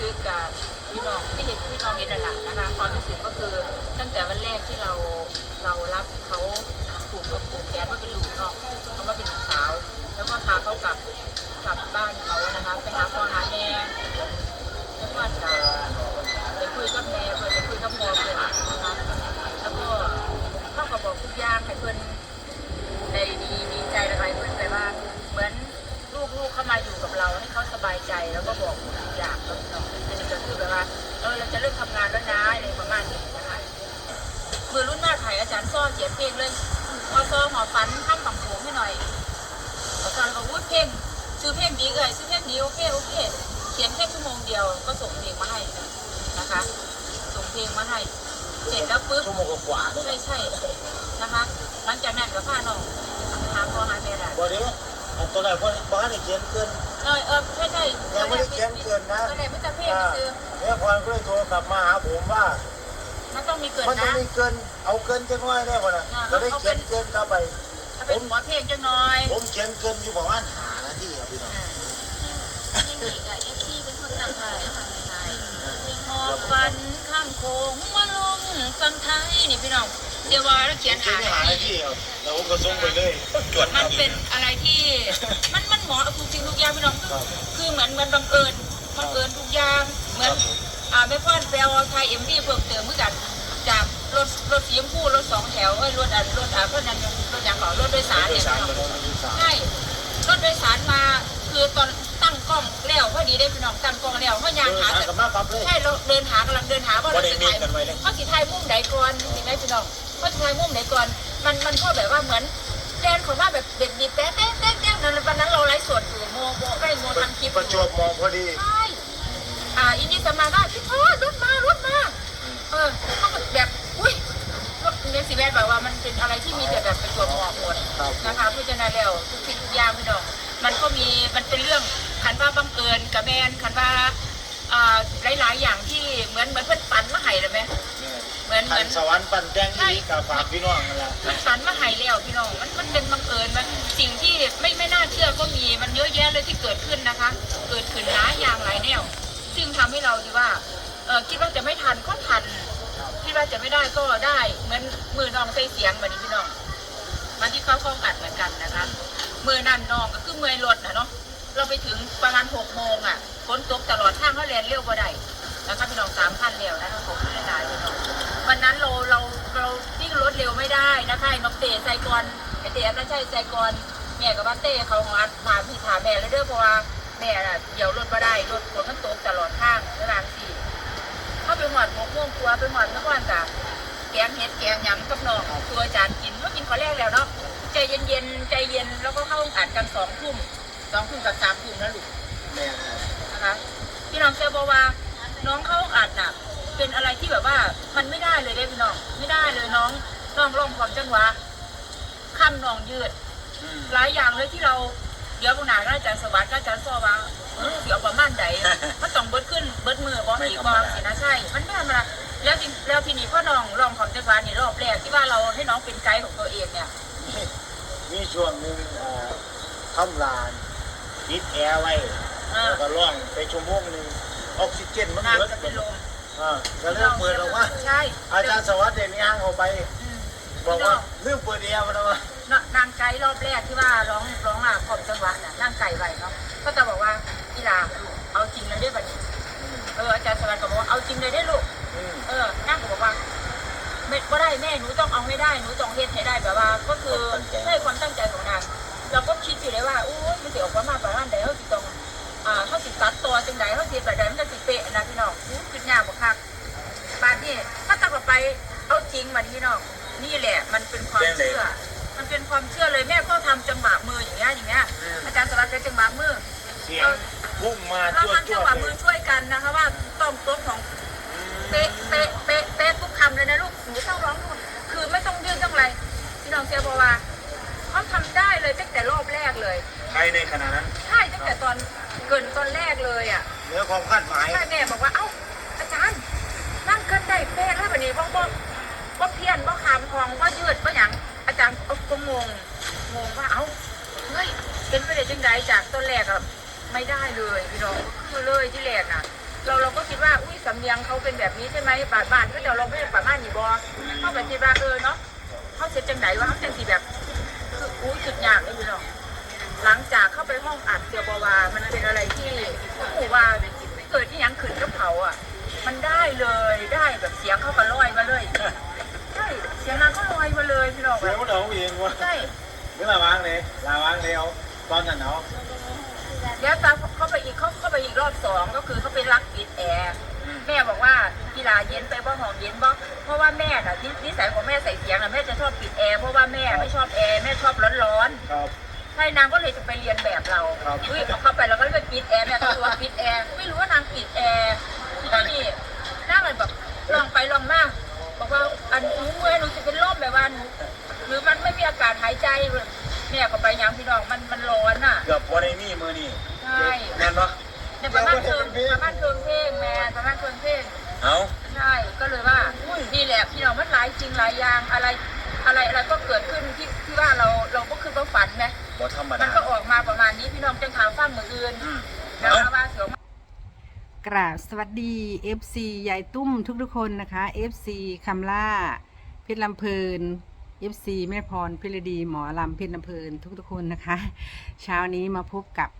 สึกกับพี่น้องที่เห็นพี่น้องเห็นนั่แหละนะคะความรู้สึกก็คือตั้งแต่วันแรกที่เราเรารับเขาผูกกับผูกแขนว่าเป็นลูกเนาะเขามาเป็นลูกสาว แล้วก็พาเขากลับกลับบ้านเขานะคะไปหาพ่อหาแม่แล้วก็ เขียนเพลงเลยพอซ้อหอฟันข้ามฝั่งโขงให้หน่อยอาจารย์ก็พูดเพลงชื่อเพลงดีเลยชื่อเพลงนี้โอเคโอเค เขียนแค่ชั่วโมงเดียวก็ส่งเพลงมาให้นะคะ ส่งเพลงมาให้ เสร็จแล้วปุ๊บชั่วโมงกว่าใช่ใช่นะคะ หลังจากนั้นก็พาน้องหาพ่อหาแม่ได้บ่เดี๋ยวอันตัวไหนพ่อบ้านนี่เขียนเกินเออเออใช่ใช่ยังไม่ได้เขียนเกินนะก็เลยไม่จะเพ่งอ่าคือแม่พรก็เลยโทรกลับมาหาผมว่า มันต้องมีเกินมันจะนะ มีเกิน เอาเกินจะน้อยได้ป่ะนะอ่าก็ได้เขียนเกินเข้าไป ถ้าเป็นหัวเพลงจังน้อยผมเขียนเกินอยู่ประมาณหานาทีครับพี่น้องหอบฟันข้ามโค้งมาลงฟังไทยนี่พี่น้องเดี๋ยวว่าแล้วเขียนเขียหานหานาทีครับแล้วผมก็ส่งไปเลยจวดมันเป็นอะไรที่มันมันเหมาะกับทุกสิ่งทุกอย่างพี่น้องคือคือเหมือนเหมือนบังเอิญบังเอิญทุกอย่างเหมือน อ่าแม่พ่อนแปลว่าไทยเอ็มดีเพิ่มเติมเหมือนกันจากรถรถสีชมพูรถสองแถวเอ้ยรถอะรถอะเพื่อนยังรถยังก่อนรถโดยสารโดเนี่ยยสารโดยสารใช่รถโดยสารมาคือตอนตั้งกล้องแล้วพอดีได้พี่น้องตั้งกล้องแล้วเขายางโดยหาสารแต่กับมาปั๊บเลยใช่เราเดินหากำลังเดินหาว่าบ่เราได้จะมีถ่ายกันไว้เลยเขาสิถ่ายมุมไหนก่อนสิไหมพี่น้องเขาถ่ายมุมไหนก่อน มันมันก็แบบว่าเหมือนแดนของว่าแบบเด็กดีแต๊ะแต๊ะแต๊ะแต๊ะนั้นวันนั้นเราไลฟ์สดอยู่โมโมใกล้โมทำคลิปประจวบมองพอดีใช่ อ่าอินดี้สมาก็พี่พ่อรถมารถมาเออเขาก็แบบอุ้ยรถเนสิแวดบอกว่ามันเป็นอะไรที่มีแต่แบบประจวบเหมาะหมดครับนะคะเพราะฉะนั้นแล้วทุกสิ่งทุกอย่างพี่น้องมันก็มีมันเป็นเรื่องคันว่าบังเอิญกับแมนคันว่าอ่าหลาย ๆ อย่างที่เหมือนเหมือนเพื่อนฝันมาให้เลยไหมเหมือนเหขัมือนนสวรรค์ปั่นแจ้งอีกกับฝากพี่น้องนั่นแหละมันฝันมาให้แล้วพี่น้องมันมันเป็นบังเอิญมันสิ่งที่ไม่ไม่น่าเชื่อก็มีมันเยอะแยะเลยที่เกิดขึ้นนะคะ ทำให้เราดีว่าเออคิดว่าจะไม่ทันก็ทัน คิดว่าจะไม่ได้ก็ได้เหมือนมือน้องใส่เสียงแบบนี้พี่น้องมาที่เข้าข้องอัดเหมือนกันนะคะมือนั่นน้องก็คือมือรถนะเนาะเราไปถึงประมาณหกโมงอะฝนตกตลอดทางเขาเรียนเร็วกว่าใดนะคะพี่น้องสามพันเร็วนะคะผมไม่ได้พี่น้องวันนั้นเราเราเราวิ่งรถเร็วไม่ได้นะคะไอ้น้องเตะใส่ก่อนไอเตะอันนั้นใช่ใส่ก่อนแม่กับว่าเต้เขาของอัดถามพี่ถามแม่แล้วเด้อเพราะว่า แม่น่ะเดี๋ยวรถมาได้รถฝนมันตกตลอดทางเวลาสี่เข้าไปหอดหมกม่วงตัวไปหอดเมื่อวานจ้ะแกงเห็ดแกงหยำกับน้องตัวอาจารย์กินก็กินข้อแรกแล้วเนาะใจเย็นๆใจเย็นแล้วก็เข้าอัดกันสองทุ่มสองทุ่มกับสามทุ่มนะลูกแม่ครับนะคะพี่น้องเซลบอกว่าน้องเข้าอัดน่ะเป็นอะไรที่แบบว่ามันไม่ได้เลยเด้พี่น้องไม่ได้เลยน้องน้องร้องความจังหวะคำน้องยืดอืมหลายอย่างเลยที่เรา เดี๋ยวพวกนางก็อาจารย์สวัสดิ์ก็อาจารย์ซอว่าเออเดี๋ยวประมาณไหนมันต้องเบิดขึ้นเบิดมือบอสอีกบอสสินะใช่ มันไม่ธรรมดาแล้วจริงแล้วทีนี้พ่อน้องร้องความจังหวะนี่รอบแรกที่ว่าเราให้น้องเป็นไกด์ของตัวเองเนี่ยมีช่วงหนึ่งเอ่อทำลานปิดแอร์ไว้เออแล้วก็ร้องไปชั่วโมงหนึ่งออกซิเจนมันนางเหลือจะเป็นลมอ่าก็เริ่มเปิดออกมาใช่อาจารย์สวัสดิ์เด่นย่างเข้าไปอืมบอกว่าเรื่องเปิดแอร์มันเอามา นนางไกด์รอบแรกที่ว่าร้องร้องอะขอบจังหวะน่ะนั่งไก่ไว้เนาะก็จะบอกว่ากีฬาเอาจริงเลยได้บัดนี้เอออาจารย์สวัสดิ์ก็บอกว่าเอาจริงเลยได้ลูกอืมเออนั่งก็บอกว่าไม่ก็ได้แม่หนูต้องเอาให้ได้หนูต้องเฮ็ดให้ได้แบบว่า ก็คือใช่ความตั้งใจของนางเราก็คิดอยู่เลยว่าอู้ยมันสิออกมามาประมาณใดเขาสิต้องอ่าเขาสิตัดตัวจังใดเขาสิแบบใดมันจะสิเป๊ะนะพี่น้องอู้คิดยากบ่คักบาดนี้ถ้าตัดออกไปเอาจริงมานี่พี่น้องนี่แหละ มันเป็นความเชื่อ มันเป็นความเชื่อเลยแม่ก็ทำจังหวะมืออย่างเงี้ยอย่างเงี้ยอาจารย์สวัสดิ์เป็นจังหวะมือ เสียงพุ่งมาเราจวดทำจจังวหวะดเลมือยช่วยกันนะคะว่าต้องโต๊ะของเป๊ะเป๊ะเป๊ะเป๊ะทุกคำเลยนะลูกหนูต้องร้องทุกคือไม่ต้องยืดต้องอะไรพี่น้องเชียร์บอกว่าเขาทำได้เลยตั้งแต่รอบแรกเลยใครในขณะนั้นใช่ตั้งแต่ตอนเกินตอนแรกเลยอะ เหนือความคาดหมาย ใช่แม่บอกว่า เอ้า อาจารย์ นั่งเกินได้เป๊ะแล้วแบบนี้บ่บ่บ่เพี้ยนบ่คำคองบ่ยืดบ่หยัง อาจารย์ก็งงงงว่าเอ้าเฮ้ยเป็นไปได้จังไดจากต้นแรกอะไม่ได้เลยพี่น้องคือเลยที่แรกน่ะเราเราก็คิดว่าอุ้ยสำเนียงเขาเป็นแบบนี้ใช่ไหมบาดบานก็เดี๋ยวเราไม่ได้บาดบ้านนี่บอเขาก็คิดว่าเออเนาะเขาเสร็จจังไหนวะเขาจังสีแบบคืออุ้ยจุดยากเลยพี่น้องหลังจากเข้าไปห้องอัดเจอบวามันเป็นอะไรที่ผู้ว่าเกิดที่ยังขืนกับเขาอะ มันได้เลยได้แบบเสียงเข้าก็ลอยมาเลย ใช่เสียงนางก็ลอยมาเลยพี่น้องเสียงมันเอาเองวะใช่นี่ลาวางเลยลาวางเลยเอาตอนนั้นเอาแล้วตามเข้าไปอีกเขาเข้าไปอีกรอบสองก็คือเขาไปรักปิดแอร์แม่บอกว่ากีฬาเย็นไปบ่หอมเย็นบ่เพราะว่าแม่น่ะนินิสัยของแม่ใส่เสียงน่ะแม่จะชอบปิดแอร์เพราะว่าแม่ไม่ชอบแอร์แม่ชอบร้อนครับๆใช่นางก็เลยจะไปเรียนแบบเราครับอุ้ยเอาเข้าไปแล้วก็เลยไปปิดแอร์แม่ก็รู้ว่าปิดแอร์ไม่รู้ว่านางปิดแอร์ที่นี่นางเลยแบบลองไปลองมาบ อกว่าอันหนูเมื่อยหนูจะเป็นลมแบบว่าหนูหรือมันไม่มีอากาศหายใจแม่ก็ไปยังพี่น้องมันมันร้อนอะเกือบวันนี้มือนี่ใช่แม่นปะในประมาณเทิงประมาณเทิงเพลงแม่ประมาณเทิงเพลงเอาใช่ก็เลยว่านี่แหละพี่น้องมันหลายจริงหลายอย่างอะไรอะไรอะไรก็เกิดขึ้นที่ที่ว่าเราเราก็คือก็ฝันไหมบ่ธรรมมัดานก็ออกมาประมาณนี้พี่น้องจังถามฟังมืออื่นอืมนะเอาคะว่าเสียว กราบสวัสดี FC ยายตุ้มทุกๆคนนะคะ FC คำล่า เพชรลำเพลิน FC แม่พรพิรดีหมอลำเพชรลำเพลินทุกๆคนนะคะ เช้านี้มาพบกับ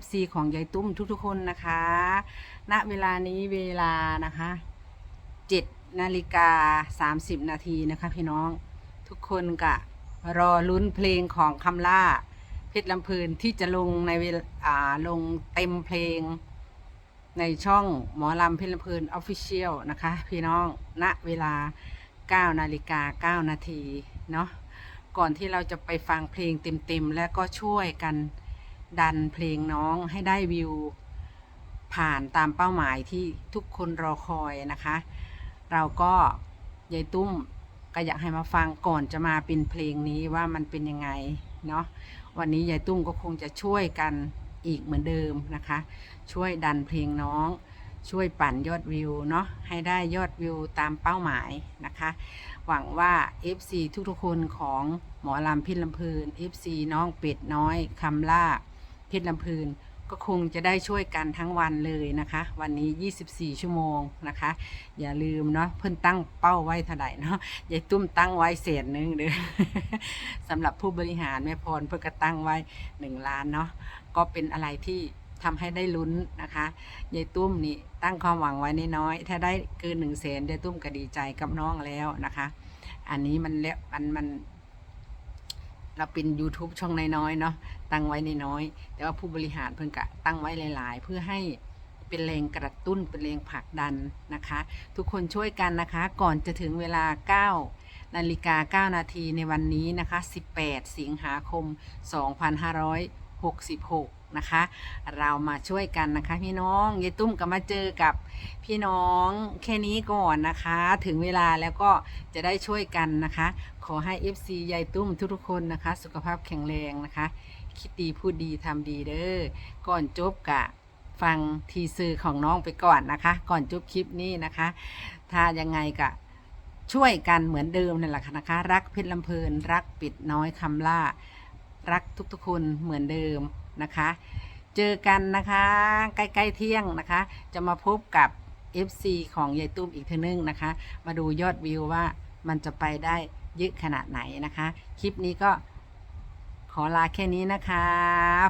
FC ของยายตุ้มทุกๆคนนะคะ ณ เวลานี้เวลานะคะ7นาฬิกา30 นาทีนะคะพี่น้องทุกคนกะรอลุ้นเพลงของคำล่า เพชรลำเพลินที่จะลงในเวลาอ่าลงเต็มเพลง ในช่องหมอลำเพลินเพลินออฟฟิเชียลนะคะ พี่น้องณเวลา 9 นาฬิกา 9 นาทีเนาะก่อนที่เราจะไปฟังเพลงเต็มๆ และก็ช่วยกันดันเพลงน้องให้ได้วิว ผ่านตามเป้าหมายที่ทุกคนรอคอยนะคะ เราก็ยายตุ้มก็อยากให้มาฟังก่อนจะมาเป็นเพลงนี้ว่ามันเป็นยังไงเนาะวันนี้ยายตุ้มก็คงจะช่วยกัน อีกเหมือนเดิมนะคะ ช่วยดันเพลงน้อง ช่วยปั่นยอดวิวเนาะให้ได้ยอดวิวตามเป้าหมายนะคะ หวังว่า FC ทุกๆคนของหมอลำพิษลำพืน FC น้องเป็ดน้อยคำล่าพิษลำพืน ก็คงจะได้ช่วยกันทั้งวันเลยนะคะ วันนี้ 24 ชั่วโมงนะคะ อย่าลืมเนาะเพิ่นตั้งเป้าไว้เท่าไหร่เนาะยายตุ้มตั้งไว้เศษหนึ่งเด้อสำหรับผู้บริหารแม่พรเพิ่นก็ตั้งไว้ 1 ล้านเนาะก็เป็นอะไรที่ทำให้ได้ลุ้นนะคะยายตุ้มนี่ตั้งความหวังไว้น้อยๆถ้าได้เกินหนึ่งแสนยายตุ้มก็ดีใจกับน้องแล้วนะคะ อันนี้มันแล้วมันมัน เราเป็น YouTube ช่องน้อยๆเนาะตั้งไว้น้อยๆแต่ว่าผู้บริหารเพิ่นกะตั้งไว้หลาย ๆ เพื่อให้เป็นแรงกระตุ้นเป็นแรงผลักดันนะคะ ทุกคนช่วยกันนะคะ ก่อนจะถึงเวลา 9นาฬิกา 9 นาทีในวันนี้นะคะ 18 สิงหาคม 2566 นะคะ เรามาช่วยกันนะคะ พี่น้องยายตุ้มก็มาเจอกับพี่น้องแค่นี้ก่อนนะคะ ถึงเวลาแล้วก็จะได้ช่วยกันนะคะ ขอให้ FC ยายตุ้มทุกๆคนนะคะ สุขภาพแข็งแรงนะคะ คิดดีพูดดีทำดีเด้อก่อนจบกะฟังทีซือของน้องไปก่อนนะคะ ก่อนจบคลิปนี้นะคะ ถ้ายังไงกะช่วยกันเหมือนเดิมนั่นแหละค่ะนะคะ รักเพชรลำเพลินรักปิดน้อยคำล่า รักทุกๆคนเหมือนเดิมนะคะ เจอกันนะคะ ใกล้ๆเที่ยงนะคะ จะมาพบกับ FC ของยายตุ้มอีกเทนึงนะคะ มาดูยอดวิวว่ามันจะไปได้เยอะขนาดไหนนะคะ คลิปนี้ก็ขอลาแค่นี้นะคะ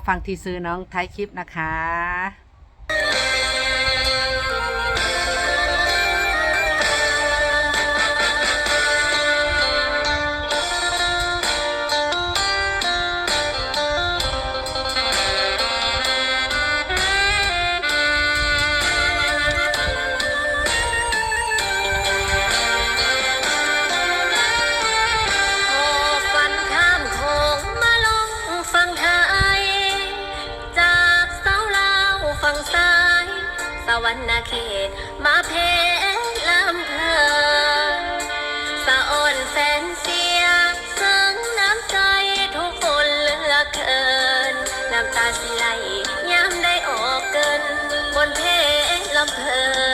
ฟังทีซื้อน้องท้ายคลิปนะคะ ตาสิไหลย้ำได้ออกเกิน บนเพลำเพลิน